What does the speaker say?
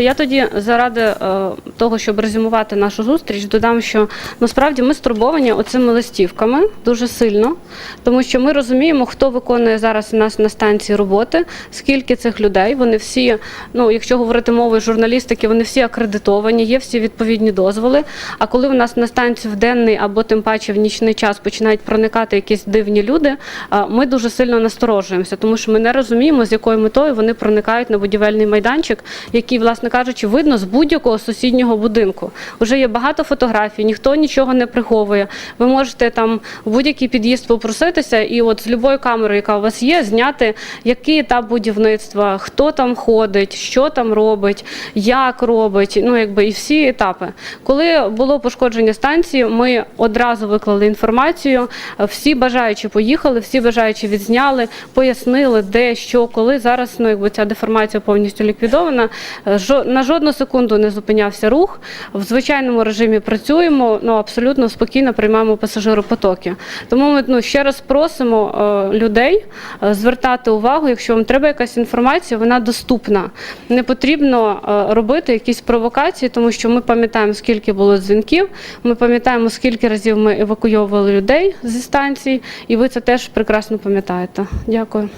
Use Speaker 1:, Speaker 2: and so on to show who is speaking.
Speaker 1: Я тоді заради е, того, щоб резюмувати нашу зустріч, додам, що насправді ми стурбовані оцими листівками дуже сильно, тому що ми розуміємо, хто виконує зараз у нас на станції роботи, скільки цих людей. Вони всі, ну якщо говорити мовою журналістики, вони всі акредитовані, є всі відповідні дозволи. А коли у нас на станцію в денний або тим паче в нічний час починають проникати якісь дивні люди, е, ми дуже сильно насторожуємося, тому що ми не розуміємо, з якою метою вони проникають на будівельний майданчик, який, власне кажучи, видно з будь-якого сусіднього будинку. Уже є багато фотографій, ніхто нічого не приховує. Ви можете там в будь-який під'їзд попроситися, і от з любої камери, яка у вас є, зняти який етап будівництва, хто там ходить, що там робить, як робить, ну якби і всі етапи. Коли було пошкодження станції, ми одразу виклали інформацію. Всі бажаючі поїхали, всі бажаючі відзняли, пояснили, де, що, коли. Зараз ну якби ця деформація повністю ліквідована. На жодну секунду не зупинявся рух. В звичайному режимі працюємо, ну абсолютно спокійно приймаємо пасажиропотоки. Тому ми ну, ще раз просимо е, людей е, звертати увагу, якщо вам треба якась інформація, вона доступна. Не потрібно е, робити якісь провокації, тому що ми пам'ятаємо, скільки було дзвінків. Ми пам'ятаємо, скільки разів ми евакуйовували людей зі станцій, і ви це теж прекрасно пам'ятаєте. Дякую.